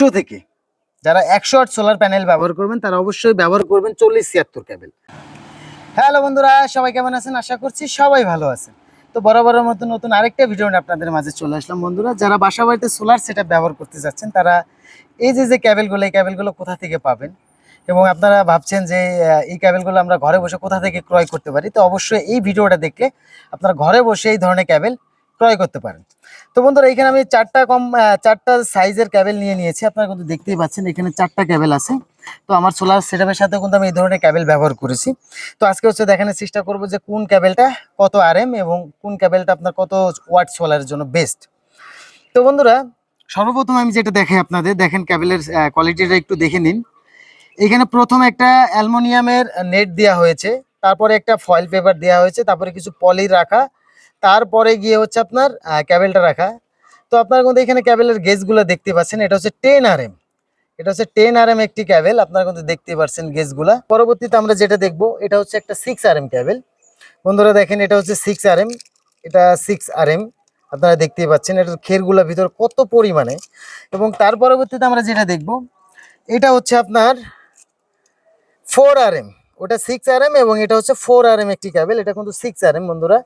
একশো থেকে। যারা একশো আট সোলার প্যানেল ব্যবহার করবেন, তারা অবশ্যই ব্যবহার করবেন চল্লিশ ছিয়াত্তর ক্যাবেল হ্যালো বন্ধুরা, সবাই কেমন আছেন? আশা করছি সবাই ভালো আছেন। তো বরাবরের মতো নতুন আরেকটা ভিডিও আপনাদের মাঝে চলে আসলাম বন্ধুরা। যারা বাসা বাড়িতে সোলার সেট ব্যবহার করতে যাচ্ছেন, তারা এই যে যে ক্যাবেলগুলো এই ক্যাবেলগুলো কোথা থেকে পাবেন? এবং আপনারা ভাবছেন যে এই ক্যাবেলগুলো আমরা ঘরে বসে কোথা থেকে ক্রয় করতে পারি? তো অবশ্যই এই ভিডিওটা দেখলে আপনারা ঘরে বসে এই ধরনের ক্যাবেল ক্রয় করতে পারেন। তো বন্ধুরা, এখানে আমি চারটা কম চারটা সাইজের ক্যাবেল নিয়ে নিয়েছি। আপনারা কিন্তু দেখতেই পাচ্ছেন, এখানে চারটা ক্যাবেল আছে। তো আমার সোলার সেটআপের সাথে কিন্তু আমি এই ধরনের ক্যাবেল ব্যবহার করেছি। তো আজকে হচ্ছে দেখানোর চেষ্টা করব যে কোন ক্যাবেলটা কত আরএম এবং কোন ক্যাবেলটা আপনার কত ওয়াট সোলারের জন্য বেস্ট তো বন্ধুরা, সর্বপ্রথম আমি যেটা দেখাই আপনাদের, দেখেন ক্যাবেলের কোয়ালিটিটা একটু দেখে নিন। এখানে প্রথম একটা অ্যালমোনিয়ামের নেট দেওয়া হয়েছে, তারপরে একটা ফয়েল পেপার দেওয়া হয়েছে, তারপরে কিছু পলি রাখা তারপরে গিয়ে হচ্ছে আপনার ক্যাবেলটা রাখা। তো আপনারা কিন্তু এখানে ক্যাবেলের গেজগুলো দেখতে পাচ্ছেন, এটা হচ্ছে টেন আর এম এটা হচ্ছে টেন আর এম একটি ক্যাবেল আপনারা কিন্তু দেখতে পাচ্ছেন গেজগুলা পরবর্তীতে আমরা যেটা দেখব, এটা হচ্ছে একটা সিক্স আর এম ক্যাবেল বন্ধুরা দেখেন, এটা হচ্ছে সিক্স আর এম এটা সিক্স আর এম আপনারা দেখতেই পাচ্ছেন, এটার খেরগুলা ভিতর কত পরিমাণে। এবং তার পরবর্তীতে আমরা যেটা দেখব, এটা হচ্ছে আপনার ফোর আর এম ওটা সিক্স আর এম এবং এটা হচ্ছে ফোর আর এম একটি ক্যাবেল এটা কিন্তু সিক্স আর এম বন্ধুরা।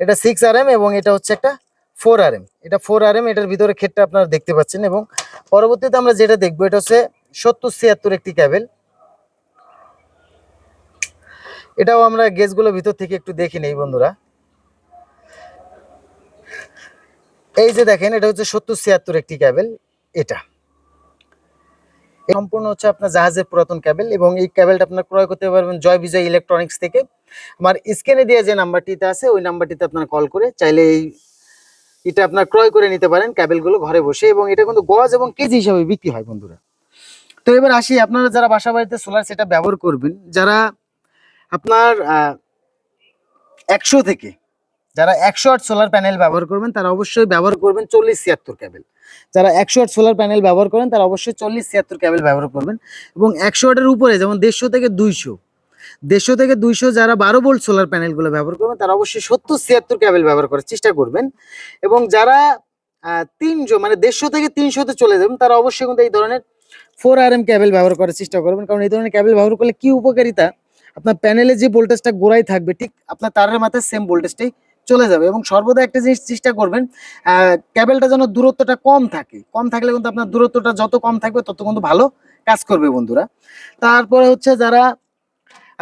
এটা সিক্স আর এম এবং এটা হচ্ছে একটা ফোর আর এম এটা ফোর আর এম এটার ভিতরে ক্ষেতটা আপনারা দেখতে পাচ্ছেন এবং পরবর্তীতে আমরা যেটা দেখব, এটা হচ্ছে সত্তর ছিয়াত্তর একটি ক্যাবেল এটাও আমরা গেজগুলো ভিতর থেকে একটু দেখি নেই বন্ধুরা। এই যে দেখেন, এটা হচ্ছে সত্তর ছিয়াত্তর একটি ক্যাবেল এটা। সম্পূর্ণ হচ্ছে আপনার জাহাজের পুরাতন ক্যাবেল এবং এই ক্যাবেলটা আপনার ক্রয় করতে পারবেন জয় বিজয় ইলেকট্রনিক্স থেকে। আমার স্ক্রিনে দেওয়া যে নাম্বারটিতে আছে, ওই নাম্বারটিতে আপনার কল করে চাইলে এই এটা আপনার ক্রয় করে নিতে পারেন ক্যাবেলগুলো ঘরে বসে এবং এটা কিন্তু গজ এবং কেজি হিসাবে বিক্রি হয় বন্ধুরা। তো এবার আসি, আপনারা যারা বাসা বাড়িতে সোলার সেটা ব্যবহার করবেন, যারা আপনার একশো থেকে যারা একশো আট সোলার প্যানেল ব্যবহার করবেন, তারা অবশ্যই ব্যবহার করবেন চল্লিশ ছিয়াত্তর ক্যাবেল যারা একশো আট সোলার প্যানেল ব্যবহার করেন, তারা অবশ্যই চল্লিশ ছিয়াত্তর ক্যাবেল ব্যবহার করবেন। এবং একশো আটের উপরে, যেমন দেড়শো থেকে দুইশো, দেড়শো থেকে দুইশো যারা বারো ভোল্ট সোলার প্যানেলগুলো ব্যবহার করবেন, তারা অবশ্যই সত্তর ছিয়াত্তর ক্যাবেল ব্যবহার করার চেষ্টা করবেন। এবং যারা তিনশো মানে দেড়শো থেকে তিনশোতে চলে যাবেন, তারা অবশ্যই কিন্তু এই ধরনের ফোর আর এম ক্যাবেল ব্যবহার করার চেষ্টা করবেন। কারণ এই ধরনের ক্যাবেল ব্যবহার করলে কি উপকারিতা? আপনার প্যানেলে যে ভোল্টেজটা গোড়ায় থাকবে, ঠিক আপনার তারের মাথায় সেম ভোল্টেজটাই চলে যাবে এবং সর্বদা একটা জিনিস চেষ্টা করবেন ক্যাবেলটা যেন দূরত্বটা কম থাকে। কম থাকলে কিন্তু আপনার দূরত্বটা যত কম থাকবে তত কিন্তু ভালো কাজ করবে বন্ধুরা। তারপরে হচ্ছে যারা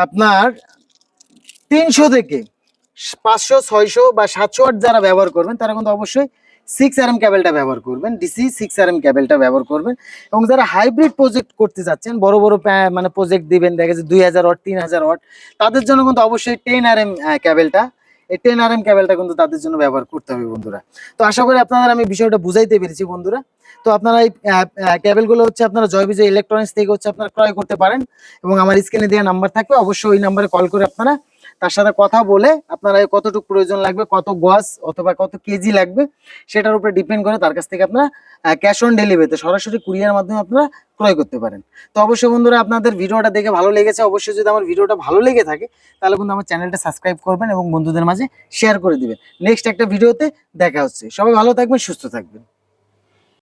আপনার তিনশো থেকে পাঁচশো, ছয়শো বা সাতশো আট যারা ব্যবহার করবেন, তারা কিন্তু অবশ্যই সিক্স আর এম ক্যাবেলটা ব্যবহার করবেন ডিসি সিক্স আর এম ক্যাবেলটা ব্যবহার করবেন। এবং যারা হাইব্রিড প্রজেক্ট করতে যাচ্ছেন, বড় বড় মানে প্রজেক্ট দিবেন, দেখা যাচ্ছে দুই হাজার ওয়াট, তিন হাজার ওয়াট, তাদের জন্য কিন্তু অবশ্যই টেন আর এম ক্যাবেলটা এই টেন আর এম ক্যাবেলটা কিন্তু তাদের জন্য ব্যবহার করতে হবে বন্ধুরা। তো আশা করি আপনারা আমি বিষয়টা বুঝাইতে পেরেছি বন্ধুরা। তো আপনারা এই ক্যাবেলগুলো হচ্ছে আপনারা জয় বিজয় ইলেকট্রনিক্স থেকে হচ্ছে আপনারা ক্রয় করতে পারেন এবং আমার স্ক্রিনে দেওয়া নাম্বার থাকবে, অবশ্যই ওই নাম্বারে কল করে আপনারা তার সাথে কথা বলে আপনারা কতটুকু প্রয়োজন লাগবে, কত গজ অথবা কত কেজি লাগবে, সেটার উপরে ডিপেন্ড করে তার কাছ থেকে আপনারা ক্যাশ অন ডেলিভারিতে সরাসরি কুরিয়ার মাধ্যমে আপনারা ক্রয় করতে পারেন। তো অবশ্যই বন্ধুরা আপনাদের ভিডিওটা দেখে ভালো লেগেছে, অবশ্যই যদি আমার ভিডিওটা ভালো লেগে থাকে, তাহলে কিন্তু আমার চ্যানেলটা সাবস্ক্রাইব করবেন এবং বন্ধুদের মাঝে শেয়ার করে দিবেন। নেক্সট একটা ভিডিওতে দেখা হচ্ছে। সবাই ভালো থাকবেন, সুস্থ থাকবেন।